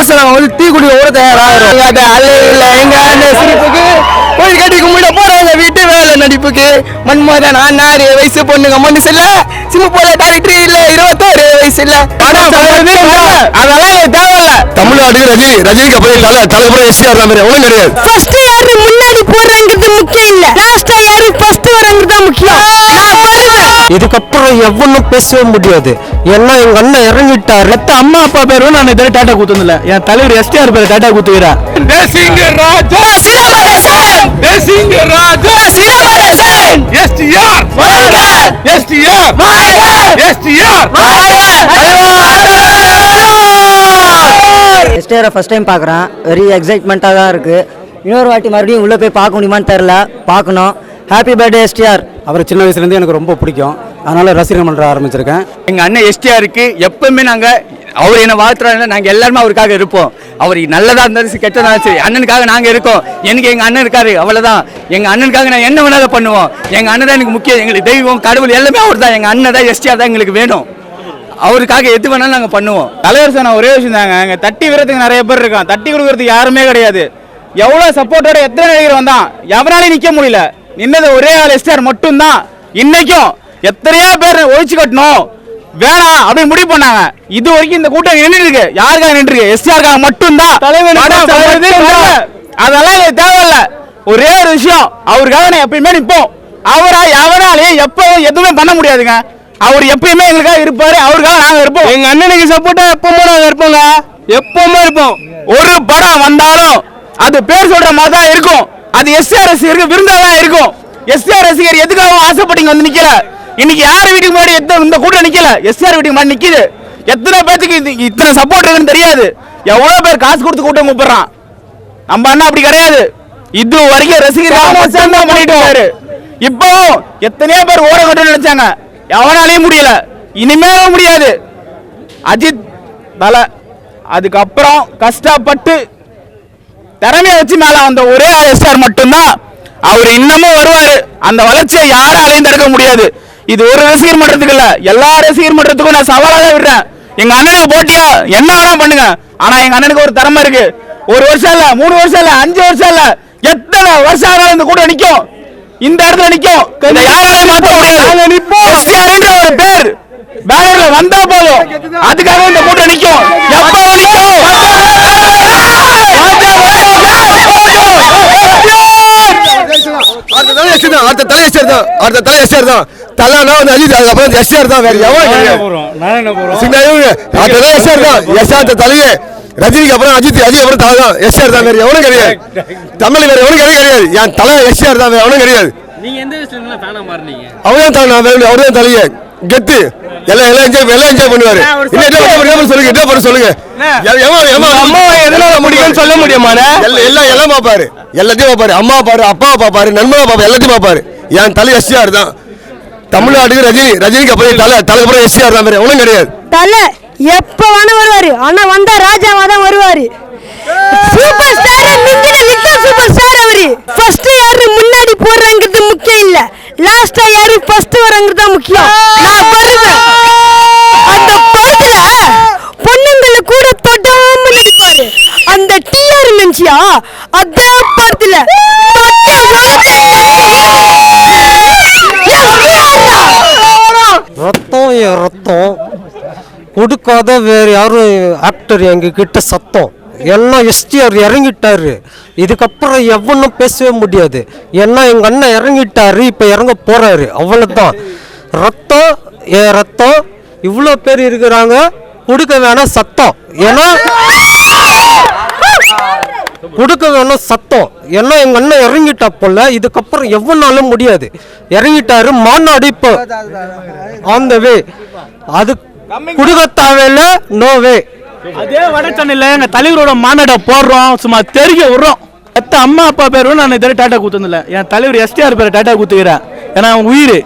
கோசம் வந்து டீ குடி கூட தயாராகிறோம் அது இல்லை. எங்க அண்ணன் சிரிப்புக்கு? கோயில் கட்டி கும்பிட போறாங்க வீட்டு வேலை நடிப்புக்கு. மன்மோதன் அண்ணாறு வயசு பொண்ணுங்க மண்ணு செல்ல. சிம்மு போல டாக்டர் இல்ல. இருபத்தோரு வயசு இல்ல. அதெல்லாம் தேவையில்ல. தமிழ்நாடு ரஜினி ரஜினிக்கு அப்புறம் தலை தலைப்புறம் எஸ்டிஆர் தான் ஒன்றும் கிடையாது. ஃபர்ஸ்ட் யாரு முன்னாடி போறாங்கிறது முக்கியம் இல்ல. லாஸ்டா யாரு ஃபர்ஸ்ட் வராங்கிறது தான் முக்கியம். இதுக்கப்புறம் எவனும் பேசவே முடியாது. ஏன்னா எங்க அண்ணன் இறங்கிட்டாரு. பெத்த அம்மா அப்பா பேரும் நான் இதுல டாட்டா குத்துனதில்ல. என் தலைவர் எஸ்டிஆர் பேர் tattoo குத்துக்கிறேன் Desingu Raja. Desingu Raja. STR. STR. STR. எஸ்டேரை first time பார்க்குறேன். வெரி எக்ஸைட்மெண்ட்டாக தான் இருக்குது இன்னொரு வாட்டி மறுபடியும் உள்ளே போய் பார்க்க முடியுமான்னு தெரில பார்க்கணும். ஹாப்பி பர்த்டே எஸ்டிஆர் அவர் சின்ன வயசுலேருந்து எனக்கு ரொம்ப பிடிக்கும். அதனால ரசிகர் மன்றம் ஆரம்பிச்சிருக்கேன். எங்க அண்ணன் எஸ்டிஆருக்கு எப்பவுமே நாங்க அவர் என்ன வாழ்த்துறாங்க நாங்க எல்லாருமே அவருக்காக இருப்போம். அவர் நல்லதா இருந்தாலும் சரி கெட்டதா இருந்தாலும் சரி அண்ணனுக்காக நாங்க இருக்கோம். எனக்கு எங்க அண்ணன் இருக்காரு அவ்வளவுதான். எங்க அண்ணனுக்காக நான் என்ன வேணாலும் பண்ணுவோம். எங்க அண்ணன் தான் எனக்கு முக்கியம். எங்களுக்கு தெய்வம் கடவுள் எல்லாமே அவர் தான். எங்க அண்ணன் தான் எஸ்டிஆர் தான் எங்களுக்கு வேணும். அவருக்காக எது வேணாலும் நாங்க பண்ணுவோம். தலைவர் சார் ஒரே விஷயம் தாங்க. அங்க தட்டி விடுறதுக்கு நிறைய பேர் இருக்கான் தட்டி கொடுக்கறதுக்கு யாருமே கிடையாது. எவ்வளவு சப்போர்ட்டோட எத்தனை நடிகர் வந்தான்? எவனாலையும் நிக்க முடியல. நின்னது ஒரே ஆள் எஸ்டிஆர் மட்டும்தான். இன்னைக்கும் எத்தனையோ பேர் ஒழிச்சு கட்டணும். வேணாம் அப்படின்னு முடிவு பண்ணாங்க. இது வரைக்கும் இந்த கூட்டம் நின்று இருக்கு. யாருக்காக நின்று இருக்கு? எஸ்டிஆருக்காக மட்டும்தான். அதெல்லாம் தேவையில்ல. ஒரே ஒரு விஷயம். அவருக்காக நான் எப்பயுமே நிற்போம். அவரா எவனாலையும் எப்பவும் எதுவுமே பண்ண முடியாதுங்க. அவர் எப்பயுமே எங்களுக்காக இருப்பாரு. அவருக்காக நாங்க இருப்போம். எங்க அண்ணனுக்கு சப்போர்ட்டா எப்பவுமே நாங்க இருப்போங்க எப்பவுமே இருப்போம். ஒரு படம் வந்தாலும் அது பேர் சொல்ற மாதிரி தான் இருக்கும். அது எஸ்ஆர் ரசிகருக்கு விருந்தா தான் இருக்கும். எஸ்ஆர் ரசிகர் எதுக்காகவும் ஆசைப்பட்டீங்க வந்து நிக்கல? இன்னைக்கு யார் வீட்டுக்கு முன்னாடி இந்த கூட்டம் நிக்கல? எஸ்ஆர் வீட்டுக்கு முன்னாடி நிக்குது. எத்தனை பேத்துக்கு இது- இத்தனை சப்போர்ட் இருக்குன்னு தெரியாது. எவ்வளவு பேர் காசு கொடுத்து கூட்டம் கூப்பிடுறான். நம்ம அண்ணா அப்படி கிடையாது. இது வரைக்கும் தான் பண்ணிட்டு இப்போ எத்தனையோ பேர் ஓட கட்டணும்னு நினைச்சாங்க. எவனாலையும் முடியல. இனிமேலும் முடியாது. அஜித் தலை அதுக்கப்புறம் கஷ்டப்பட்டு திறமைய வச்சு மேல வந்த ஒரே ஆள் எஸ்ஆர் மட்டும்தான். அவர் இன்னமும் வருவாரு. அந்த வளர்ச்சியை யாராலையும் தடுக்க முடியாது. இது ஒரு ரசிகர் மன்றத்துக்கு இல்ல. எல்லா ரசிகர் மன்றத்துக்கும் நான் சவாலா தான் விடுறேன். எங்க அண்ணனுக்கு போட்டியா? என்ன வேணா பண்ணுங்க. ஆனா எங்க அண்ணனுக்கு ஒரு திறமை இருக்கு. ஒரு வருஷம் இல்ல மூணு வருஷம் இல்ல அஞ்சு வருஷம் இல்ல எத்தனை வருஷம் ஆனாலும் இந்த கூட்டம் நிக்கும். இந்த இடத்துல நிக்கும். இதை யாராலையும் மாத்த முடியாது. எஸ்டிஆர்ன்ற ஒரு பேர். பேனர்ல வந்தா போதும். அதுக்காக இந்த கூட்டம் நிக்கும். எப்போ நிக்கும். அடுத்த தலை எஸ்டிஆர் தான் அடுத்த தலை எஸ்டிஆர் தான் அடுத்த தலை எஸ்டிஆர் தான். தலைனா வந்து அஜித் அதுக்கப்புறம் எஸ்டிஆர் தான்? வேற எவன் கிடையாது அடுத்த தலை எஸ்டிஆர் தான்? எஸ்ஆர் அடுத்த தலையே. ரஜினிக்கு அப்புறம் அஜித் அஜித் அப்புறம் தலை தான். எஸ்டிஆர் தான்? வேற எவனும் கிடையாது. தமிழ் வேற எவனும் கிடையாது கிடையாது. என் தலை எஸ்டிஆர் தான்? வேற எவனும் கிடையாது. நீங்க எந்த விஷயத்துல ஃபேனா மாறினீங்க? நான் அவர் தான் தலையே. கெத்து. எல்லாம் எல்லாம் என்ஜாய் எல்லாம் என்ஜாய் பண்ணுவாரு. என்ன முடியும் சொல்லுங்க என்ன பண்ண சொல்லுங்க. எதனால முடியும்னு சொல்ல முடியுமாண்ணே? எல்லாம் எல்லாம் பாப்பாரு. எல்லாத்தையும் பாப்பாரு. அம்மா பாரு அப்பா பாப்பாரு நண்பனா பாப்பாரு எல்லாத்தையும் பாப்பாரு. என் தலை எஸ்டிஆர் தான். தமிழ்நாட்டுக்கு ரஜினி ரஜினிக்கு அப்புறம் தலை. தலைப்புறம் எஸ்டிஆர் தான் வேற. ஒன்றும் கிடையாது. தலை எப்ப வேணா வருவாரு. ஆனா வந்தா ராஜாவா தான் வருவாரு. சூப்பர் ஸ்டார் மிஞ்சின விக்ரம் சூப்பர் ஸ்டார் அவரு. ஃபர்ஸ்ட் யாரு முன்னாடி போறாங்கிறது முக்கியம் இல்ல. லாஸ்டா யாரு தான் முக்கியம். நான் வருவேன் அந்த படத்துல பொண்ணுங்களை கூட தொடாம நடிப்பாரு அந்த டிஆர் நினைச்சியா அதான் படத்துல ரத்தம் என் ரத்தம்? கொடுக்காத வேற யாரும் ஆக்டர் எங்க கிட்ட சத்தம். எல்லாம் எஸ்டிஆர் இறங்கிட்டாரு. இதுக்கப்புறம் எவனும் பேசவே முடியாது. ஏன்னா எங்க அண்ணன் இறங்கிட்டாரு இப்ப இறங்க போறாரு. அவ்வளவுதான். ரத்தம் என் ரத்தம் இவ்வளோ பேர் இருக்கிறாங்க. கொடுக்க வேணாம் சத்தம். ஏன்னா கொடுக்க வேணும் சத்தம். ஏன்னா எங்க அண்ணன் இறங்கிட்டா போல இதுக்கப்புறம் எவ்வளோனாலும் முடியாது. இறங்கிட்டாரு மாநாடு இப்போ. ஆன் த வே அது கொடுக்க தேவையில்ல நோ வே அதே வட சென்னையில எங்க தலைவரோட மாநாட்டை போடுறோம் சும்மா தெருக்க விடுறோம். எத்த அம்மா அப்பா பேரும் நான் இதுல டாட்டா குத்துனதில்ல என் தலைவர் எஸ்டிஆர் பேர் டாட்டா கூத்துக்கிறேன் ஏன்னா அவன் உயிர்.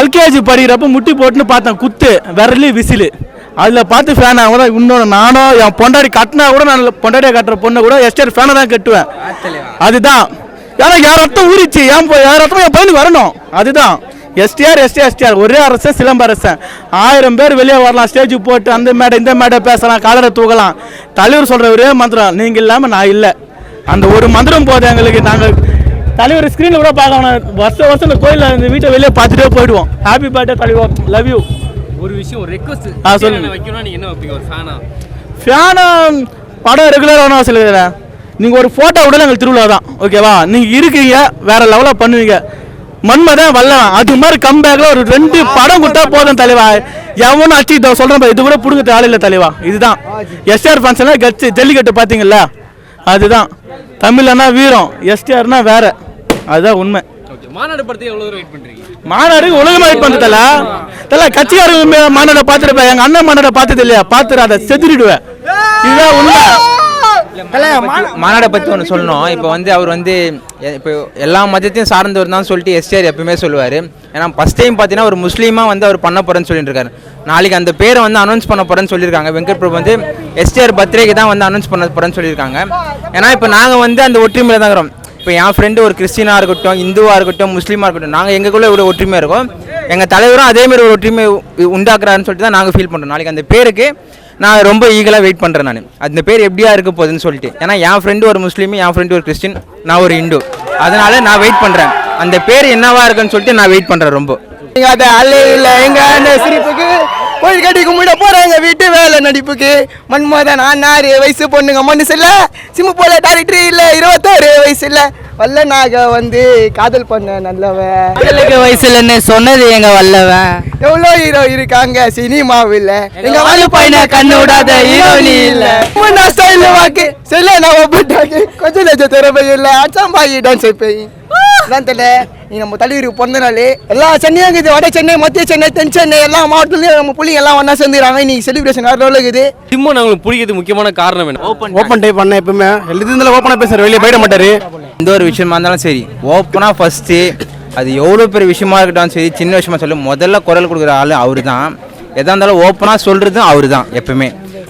எல்கேஜி படிக்கிறப்ப முட்டி போட்டுன்னு பார்த்தேன் குத்து விரலி விசிலு. அதில் பார்த்து ஃபேன் ஆகும் தான் இன்னொன்று நானும் என் பொண்டாடி கட்டினா கூட நான் பொண்டாடியை கட்டுற பொண்ணை கூட எஸ்டிஆர் ஃபேனை தான் கட்டுவேன். அதுதான். ஏன்னா யார் ரத்தம் ஊறிச்சு? என் யார் ரத்தம்? என் பையனுக்கு வரணும். அதுதான். STR ST STR. ஒரே அரசன் சிலம்ப அரசன். ஆயிரம் பேர் வெளியே வரலாம். ஸ்டேஜுக்கு போட்டு அந்த மேடை இந்த மேடை பேசலாம். கலரை தூக்கலாம். தலைவர் சொல்கிற ஒரே மந்திரம் நீங்கள் இல்லாமல் நான் இல்லை. அந்த ஒரு மந்திரம் போதும் எங்களுக்கு. நாங்கள் தலைவர் ஸ்க்ரீனில் கூட பார்க்கணும். வருஷம் வருஷம் இந்த கோயிலில் இந்த வீட்டை வெளியே பார்த்துட்டே போயிடுவோம். ஹாப்பி பர்த்டே தலைவர் லவ் யூ ஒரு விஷயம் ஒரு ரெக்வஸ்ட் ஆ, சொல்லுங்க. வைக்கணும்னா நீங்க என்ன வைப்பீங்க? ஒரு ஃபேனா ஃபேனா படம் ரெகுலராக வேணும் சொல்லுகிறேன் நீங்கள் ஒரு ஃபோட்டோ விடல எங்களுக்கு திருவிழா தான் ஓகேவா நீங்கள் இருக்கீங்க வேற லெவலாக பண்ணுவீங்க. மன்மதன் வல்லவன். அது மாதிரி கம்பேக்ல ஒரு ரெண்டு படம் கொடுத்தா போதும் தலைவா. எவனும் அச்சி இதோ சொல்கிறேன் பாரு, இது கூட பிடுங்க ஆள் இல்லை தலைவா. இதுதான். எஸ்ஆர் ஃபங்க்ஷனில் கட்சி ஜல்லிக்கட்டு பார்த்தீங்கல்ல அதுதான். தமிழ்னா வீரம். எஸ்டிஆர்னா வேற. அதுதான் உண்மை. ஓகே மாநாடு படத்தை எவ்வளவு தூரம் வெயிட் பண்றீங்க? மாநாடு உலகமா வெயிட் பண்ணுறதில்ல தல கட்சிக்காரங்க மாநாடை பார்த்துருப்பேன் எங்க அண்ணன் மாநாடை பார்த்தது இல்லையா? பார்த்துடாத செத்துடுவேன் இதுதான் உண்மை. மாநாடை பற்றி ஒன்று சொல்லணும். இப்போ வந்து அவர் வந்து இப்போ எல்லா மதத்தையும் சார்ந்தவர் தான் சொல்லிட்டு எஸ்டிஆர் எப்பவுமே சொல்லுவார். ஏன்னா ஃபஸ்ட் டைம் பார்த்தீங்கன்னா ஒரு முஸ்லீமாக வந்து அவர் பண்ண போகிறேன்னு சொல்லிட்டு இருக்காரு நாளைக்கு அந்த பேரை வந்து அனௌன்ஸ் பண்ண போகிறேன்னு சொல்லியிருக்காங்க. வெங்கட் பிரபு வந்து எஸ்டிஆர் பர்த்டேக்கு தான் வந்து அனௌன்ஸ் பண்ண போகிறேன்னு சொல்லியிருக்காங்க. ஏன்னா இப்போ நாங்கள் வந்து அந்த ஒற்றுமையில் தான் இருக்கிறோம். இப்போ என் ஃப்ரெண்டு ஒரு கிறிஸ்டினாக இருக்கட்டும் இந்துவாக இருக்கட்டும் முஸ்லீமாக இருக்கட்டும் நாங்கள் எங்களுக்குள்ளே இவ்வளோ ஒற்றுமையாக இருக்கோம். எங்கள் தலைவரும் அதேமாரி ஒரு ஒற்றுமை உண்டாக்குறாருன்னு சொல்லிட்டு தான் நாங்கள் ஃபீல் பண்ணுறோம் நாளைக்கு அந்த பேருக்கு நான் ரொம்ப ஈகலாக வெயிட் பண்ணுறேன் நான். அந்த பேர் எப்படியா இருக்க போகுதுன்னு சொல்லிட்டு. ஏன்னா என் ஃப்ரெண்டு ஒரு முஸ்லீம் என் ஃப்ரெண்டு ஒரு கிறிஸ்டின் நான் ஒரு இந்து. அதனால நான் வெயிட் பண்ணுறேன் அந்த பேர் என்னவா இருக்குன்னு சொல்லிட்டு நான் வெயிட் பண்ணுறேன் ரொம்ப. எங்க இல்லை எங்கள் அந்த சிரிப்புக்கு கோயில் கட்டி கும்பிட போறாங்க வீட்டு வேலை நடிப்புக்கு. மண்மோதான் நான் ஆறு வயசு பொண்ணுங்க மனுஷன் இல்லை. சிம்மு போல டேரக்டர் இல்லை இருபத்தாறு வயசு இல்லை. வல்ல நாக வந்து காதல் பண்ண நல்லவன். வயசுலன்னு சொன்னது எங்க வல்லவன்? எவ்வளோ ஹீரோ இருக்காங்க சினிமாவில்? எங்க வாழ பையனை கண்ணு விடாத ஹீரோனி இல்ல. முன்னா ஸ்டைல் வாக்கு. செல்ல நான் ஒப்பிட்டாக்கு. கொஞ்சம் லட்சம் திறமை இல்ல. அச்சாம்பாயி டான்ஸ் அதான் தெரியல நீ நம்ம தலைவருக்கு பிறந்த நாள். எல்லா சென்னையும் இருக்குது. வட சென்னை மத்திய சென்னை தென் சென்னை எல்லா மாவட்டத்துலயும் நம்ம பிள்ளைங்க எல்லாம் ஒன்றா சேர்ந்துக்கிறாங்க. இன்னைக்கு செலிப்ரேஷன் வேற லெவலில் இருக்குது? சிம்மன் அவங்களுக்கு பிடிக்கிறது முக்கியமான காரணம் என்ன? ஓப்பன் ஓப்பன் டைப் பண்ண எப்பவுமே எழுதுல ஓப்பனாக பேசுற வெளியே போயிட மாட்டாரு. எந்த ஒரு விஷயமா இருந்தாலும் சரி ஓப்பனாக ஃபஸ்ட்டு அது எவ்வளோ பெரிய விஷயமா இருக்கட்டும் சரி சின்ன விஷயமா சொல்லி முதல்ல குரல் கொடுக்குற ஆள் அவர் தான் எதாக இருந்தாலும் ஓப்பனாக சொல்கிறதும் அவர் தான் எப்பவுமே.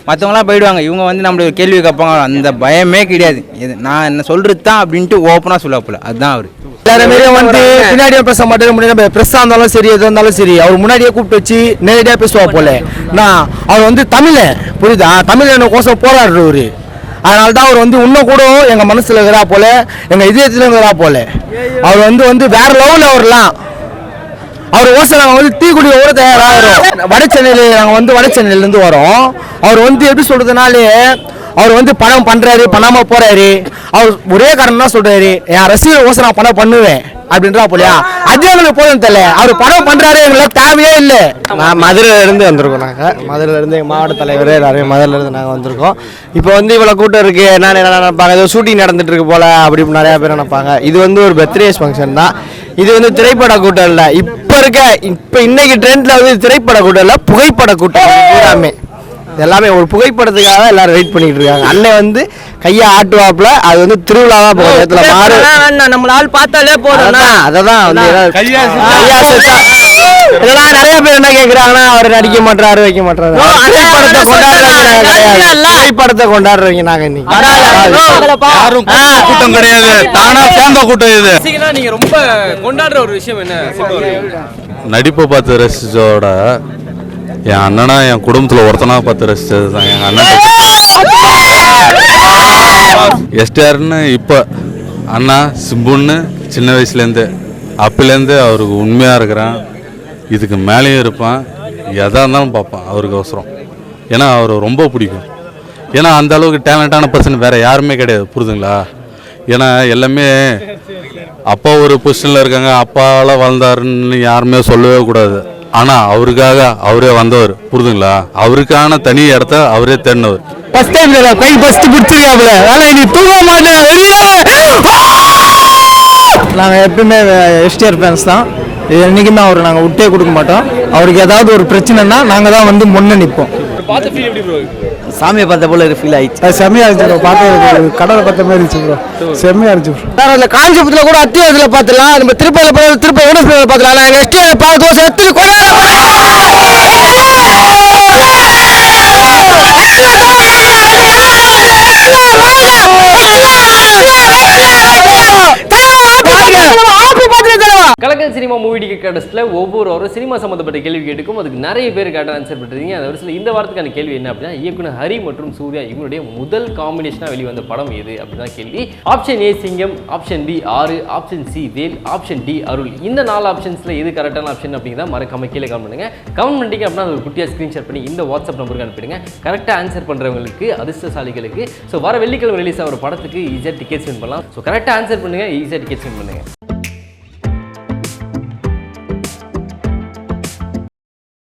மற்றவங்களாம் போயிடுவாங்க இவங்க வந்து நம்மளுக்கு கேள்வி கேட்பாங்க அந்த பயமே கிடையாது. இது நான் என்ன சொல்கிறது தான் அப்படின்ட்டு ஓப்பனாக சொல்லுவாப்புல அதுதான் அவர். எல்லாருமே வந்து பின்னாடியே பேச மாட்டேன் முன்னாடியே ப்ரெஸ்ஸாக இருந்தாலும் சரி எது இருந்தாலும் சரி அவர் முன்னாடியே கூப்பிட்டு வச்சு நேரடியாக பேசுவா போல நான் அவர் வந்து தமிழன் புரியுதா? என்ன கோசம் போராடுறவர். அதனால தான் அவர் வந்து இன்னும் கூட எங்கள் மனசில் இருக்கிறா போல எங்கள் இதயத்தில் இருக்கிறா போல. அவர் வந்து வந்து வேற லெவலில் அவர்லாம் அவர் ஓசை நாங்கள் வந்து டீ குடி ஓட தயாராகிறோம் வட சென்னையில் நாங்கள் வந்து வட சென்னையிலேருந்து வரோம். அவர் வந்து எப்படி சொல்கிறதுனாலே அவர் வந்து பணம் பண்ணுறாரு பண்ணாமல் போகிறாரு அவர் ஒரே காரணம் தான் சொல்கிறாரு என் ரசிகர் ஓசை நான் பணம் பண்ணுவேன். அப்படின்றா போலியா? அது எங்களுக்கு போதும் தெரியல. அவர் படம் பண்றாரு எங்களுக்கு தேவையே இல்லை. நான் மதுரையில இருந்து வந்திருக்கோம் நாங்கள் மதுரையில இருந்து எங்க மாவட்ட தலைவர் நிறைய மதுரையில இருந்து நாங்கள் வந்திருக்கோம். இப்போ வந்து இவ்வளோ கூட்டம் இருக்கு. என்ன என்ன நினைப்பாங்க? ஏதோ ஷூட்டிங் நடந்துட்டு இருக்கு போல அப்படி இப்படி நிறைய பேர் நினைப்பாங்க. இது வந்து ஒரு பர்த்டேஸ் ஃபங்க்ஷன் தான். இது வந்து திரைப்பட கூட்டம் இல்லை. இப்போ இருக்க இப்போ இன்னைக்கு ட்ரெண்ட்ல வந்து திரைப்பட கூட்டம் இல்லை புகைப்பட கூட்டம் எல்லாமே. எல்லாமே ஒரு புகைப்படத்துக்காக எல்லாரும் வெயிட் பண்ணிட்டு இருக்காங்க அண்ணன் வந்து கையை ஆட்டுவாப்புல அது வந்து திருவிழாவா போகிற நேரத்துல மாறு. நம்மள ஆள் பார்த்தாலே அதான் அததான் வந்து ஏதாவது- கையா சுத்தா. இல்லைன்னா நிறைய பேர் என்ன கேக்குறாங்கன்னா அவர் நடிக்க மாட்டாரு வைக்க மாட்டாரு திரைப்படத்தை கொண்டாடுறவங்க கிடையாது திரைப்படத்தை கொண்டாடுறவங்க நாங்க இன்னைக்கு. யாரும் கூட்டம் கிடையாது. தானா சேர்ந்த கூட்டம் இது. நீங்க ரொம்ப கொண்டாடுற ஒரு விஷயம் என்ன? நடிப்பை பார்த்து ரசிச்சதோட என் அண்ணனா என் குடும்பத்தில் ஒருத்தனா பார்த்து ரசிச்சது தான். எங்கள் அண்ணன் எஸ்டிஆர்னு இப்போ அண்ணா சிம்புன்னு சின்ன வயசுலேருந்து அப்போலேருந்து அவருக்கு உண்மையாக இருக்கிறான். இதுக்கு மேலேயும் இருப்பான். எதாக இருந்தாலும் பார்ப்பேன் அவருக்கு அவசரம். ஏன்னா அவரை ரொம்ப பிடிக்கும். ஏன்னா அந்த அளவுக்கு டேலண்டான பர்சன் வேறு யாருமே கிடையாது. புரிதுங்களா ஏன்னா எல்லாமே அப்பா ஒரு பொசிஷனில் இருக்காங்க. அப்பாவால் வளர்ந்தாருன்னு யாருமே சொல்லவே கூடாது. ஆனால் அவருக்காக அவரே வந்தவர். புரிதுங்களா? அவருக்கான தனி இடத்த அவரே தேடினவர். ஃபர்ஸ்ட் டைம் கை ஃபர்ஸ்ட் பிடிச்சிருக்காப்ல அதனால இனி தூங்க மாட்டேன். வெளியே நாங்கள் எப்பயுமே எஸ்டிஆர் ஃபேன்ஸ் தான். என்றைக்குமே அவர் நாங்கள் விட்டே கொடுக்க மாட்டோம். அவருக்கு ஏதாவது ஒரு பிரச்சனைனா நாங்கள் தான் வந்து முன்னே நிற்போம் பார்த்த ஃபீல் எப்படி ப்ரோ சாமியை பார்த்த போல ஃபீல் ஆயிடுச்சு. அது செம்மையா இருந்துச்சு ப்ரோ பார்த்து கடலை பார்த்த மாதிரி இருந்துச்சு ப்ரோ செம்மையா இருந்துச்சு ப்ரோ சார் அதில் காஞ்சிபுரத்தில் கூட அத்தியாவத்தில் பார்த்துலாம் நம்ம திருப்பதியில் போய் திருப்பதி யூனிவர்சிட்டியில் பார்த்துலாம் நான் எங்கள் எஸ்டிஆர் பார்த்து தோசை எடுத்து சினிமா மூவி டிக்கெட் டெஸ்ட்டில் ஒவ்வொரு வாரம் சினிமா சம்மந்தப்பட்ட கேள்வி கேட்டுக்கும் அதுக்கு நிறைய பேர் கேட்ட ஆன்சர் பண்ணுறீங்க அந்த வருஷத்தில் இந்த வாரத்துக்கான கேள்வி என்ன அப்படின்னா இயக்குனர் ஹரி மற்றும் சூர்யா இவங்களுடைய முதல் காம்பினேஷனாக வெளிவந்த படம் எது அப்படின்னா கேள்வி. Option A Singam option B Aaru option C Vel option D Arul. இந்த நாலு ஆப்ஷன்ஸில் எது கரெக்டான ஆப்ஷன் அப்படிங்கிறத மறக்காம கீழே கமெண்ட் பண்ணுங்கள் கமெண்ட் பண்ணிட்டீங்க அப்படின்னா அது ஒரு குட்டியாக ஸ்க்ரீன்ஷாட் பண்ணி இந்த வாட்ஸ்அப் நம்பருக்கு அனுப்பிடுங்க. கரெக்டாக ஆன்சர் பண்ணுறவங்களுக்கு அதிர்ஷ்டசாலிகளுக்கு. ஸோ வர வெள்ளிக்கிழமை ரிலீஸ் ஆகிற படத்துக்கு ஈஸியாக டிக்கெட்ஸ் வின் பண்ணலாம். ஸோ கரெக்டாக ஆன்சர் பண்ணுங்க ஈஸியாக டிக்கெட்ஸ் வின் பண்ணுங்க.